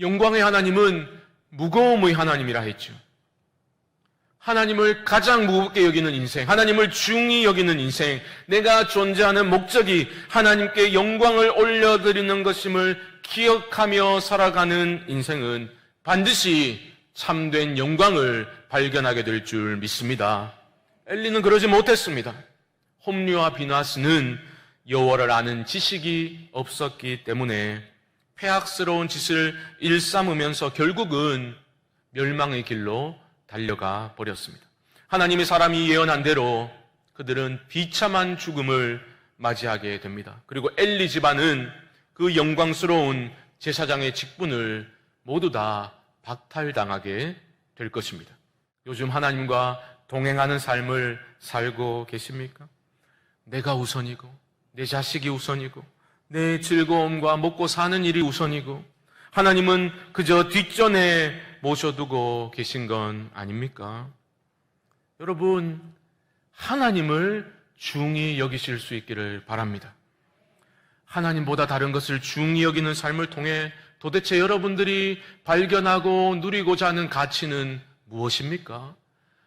영광의 하나님은 무거움의 하나님이라 했죠. 하나님을 가장 무겁게 여기는 인생, 하나님을 중히 여기는 인생, 내가 존재하는 목적이 하나님께 영광을 올려드리는 것임을 기억하며 살아가는 인생은 반드시 참된 영광을 발견하게 될 줄 믿습니다. 엘리는 그러지 못했습니다. 홈리와 비나스는 여호와를 아는 지식이 없었기 때문에 폐악스러운 짓을 일삼으면서 결국은 멸망의 길로 달려가 버렸습니다. 하나님의 사람이 예언한 대로 그들은 비참한 죽음을 맞이하게 됩니다. 그리고 엘리 집안은 그 영광스러운 제사장의 직분을 모두 다 박탈당하게 될 것입니다. 요즘 하나님과 동행하는 삶을 살고 계십니까? 내가 우선이고, 내 자식이 우선이고, 내 즐거움과 먹고 사는 일이 우선이고, 하나님은 그저 뒷전에 모셔두고 계신 건 아닙니까? 여러분, 하나님을 중히 여기실 수 있기를 바랍니다. 하나님보다 다른 것을 중히 여기는 삶을 통해 도대체 여러분들이 발견하고 누리고자 하는 가치는 무엇입니까?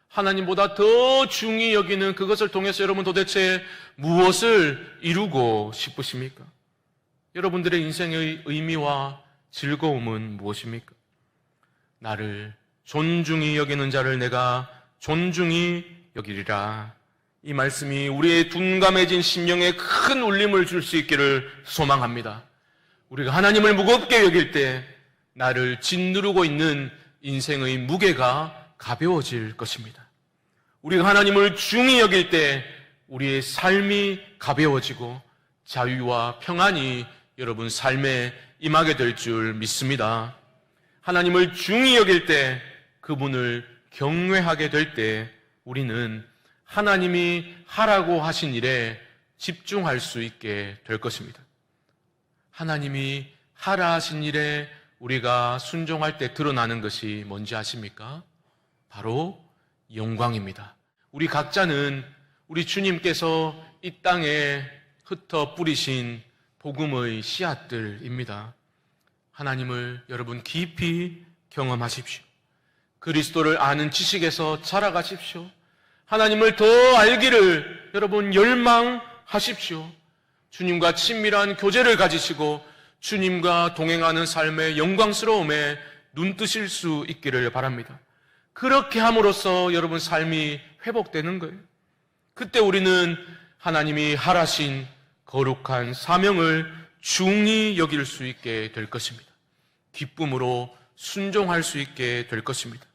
하나님보다 더 중히 여기는 그것을 통해서 여러분 도대체 무엇을 이루고 싶으십니까? 여러분들의 인생의 의미와 즐거움은 무엇입니까? 나를 존중히 여기는 자를 내가 존중히 여기리라. 이 말씀이 우리의 둔감해진 심령에 큰 울림을 줄 수 있기를 소망합니다. 우리가 하나님을 무겁게 여길 때 나를 짓누르고 있는 인생의 무게가 가벼워질 것입니다. 우리가 하나님을 중히 여길 때 우리의 삶이 가벼워지고 자유와 평안이 여러분 삶에 임하게 될 줄 믿습니다. 하나님을 중히 여길 때 그분을 경외하게 될 때 우리는 하나님이 하라고 하신 일에 집중할 수 있게 될 것입니다. 하나님이 하라 하신 일에 우리가 순종할 때 드러나는 것이 뭔지 아십니까? 바로 영광입니다. 우리 각자는 우리 주님께서 이 땅에 흩어 뿌리신 복음의 씨앗들입니다. 하나님을 여러분 깊이 경험하십시오. 그리스도를 아는 지식에서 자라가십시오. 하나님을 더 알기를 여러분 열망하십시오. 주님과 친밀한 교제를 가지시고 주님과 동행하는 삶의 영광스러움에 눈뜨실 수 있기를 바랍니다. 그렇게 함으로써 여러분 삶이 회복되는 거예요. 그때 우리는 하나님이 하라신 거룩한 사명을 중히 여길 수 있게 될 것입니다. 기쁨으로 순종할 수 있게 될 것입니다.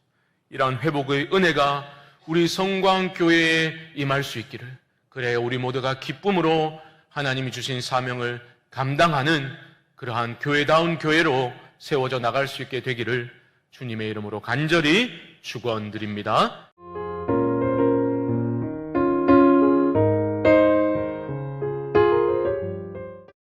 이러한 회복의 은혜가 우리 성광교회에 임할 수 있기를 그래 우리 모두가 기쁨으로 하나님이 주신 사명을 감당하는 그러한 교회다운 교회로 세워져 나갈 수 있게 되기를 주님의 이름으로 간절히 축원드립니다.